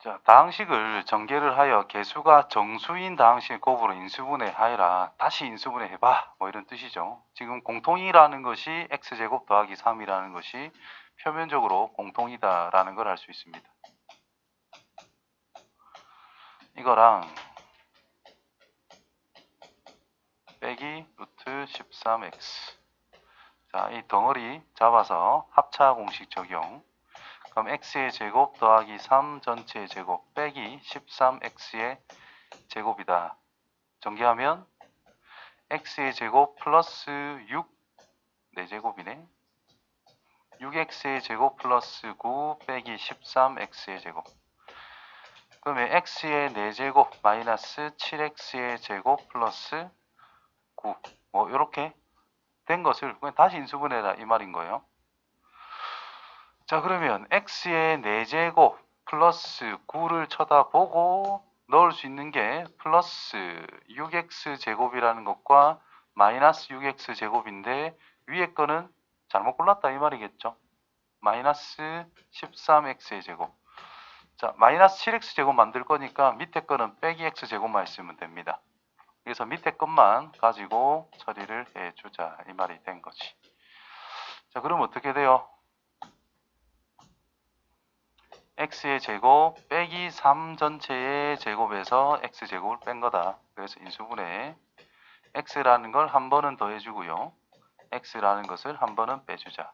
자, 다항식을 전개를 하여 개수가 정수인 다항식 곱으로 인수분해 하여라. 다시 인수분해 해봐. 뭐 이런 뜻이죠. 지금 공통이라는 것이 x제곱 더하기 3이라는 것이 표면적으로 공통이다라는 걸 알 수 있습니다. 이거랑 빼기 루트 13x 자, 이 덩어리 잡아서 합차 공식 적용 그럼 x의 제곱 더하기 3 전체의 제곱 빼기 13x의 제곱이다. 전개하면 x의 제곱 플러스 6 4제곱이네. 6x의 제곱 플러스 9 빼기 13x의 제곱. 그러면 x의 4제곱 마이너스 7x의 제곱 플러스 9. 뭐 이렇게 된 것을 그냥 다시 인수분해라 이 말인 거예요. 자 그러면 x의 4제곱 플러스 9를 쳐다보고 넣을 수 있는 게 플러스 6x 제곱이라는 것과 마이너스 6x 제곱인데 위에 거는 잘못 골랐다 이 말이겠죠. 마이너스 13x의 제곱. 자 마이너스 7x 제곱 만들 거니까 밑에 거는 빼기 x 제곱만 있으면 됩니다. 그래서 밑에 것만 가지고 처리를 해주자 이 말이 된 거지. 자 그럼 어떻게 돼요? X의 제곱 빼기 3 전체의 제곱에서 x 제곱을 뺀 거다. 그래서 인수분해 x라는 걸 한 번은 더해주고요. x라는 것을 한 번은 빼주자.